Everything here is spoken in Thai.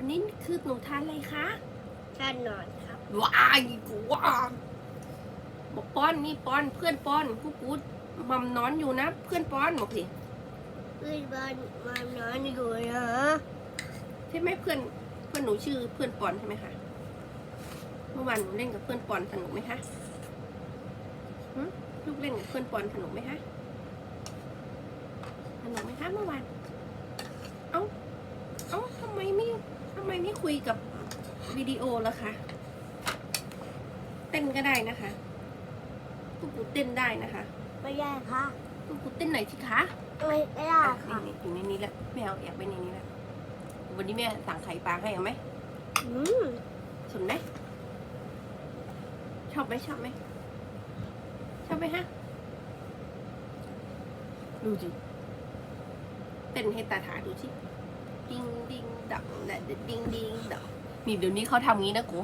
อันนี้คือหนูทานอะไรคะท่านนอนครับว้ายกูว่าบอกป้อนนี่ป้อนเพื่อนป้อนกูกูมัมนอนอยู่นะ เพื่อนป้อนบอกสิเพื่อนบ้านมานอนอยู่นะใช่ไหมเพื่อนเพื่อนหนูชื่อเพื่อนปอนใช่ไหมคะเมื่อวานหนูเล่นกับเพื่อนปอนสนุกไหมคะหึลูกเล่นกับเพื่อนปอนสนุกไหมคะสนุกไหมคะเมื่อวานเอ้าเอ้าทำไมไม่ ทำไมไม่คุยกับวิดีโอล่ะคะเต้นก็ได้นะคะกูกูเต้นได้นะคะไม่ได้ค่ะกูกูเต้นไหนอยสิคะไม่ไม่ได้อะค่ะนี่อยู่ในนี้แล้วแมวแอบไปในนี้แล้ววันนี้แม่สั่งไข่ปลาให้เอาไหมอืมสนไหมชอบไหมชอบไหมชอบไหมฮะดูสิเต้นให้ตาถาดูสิ ดิงดิงดังนะดิงดิงดังนี่เดี๋ยวนี้เขาทำงี้นะกู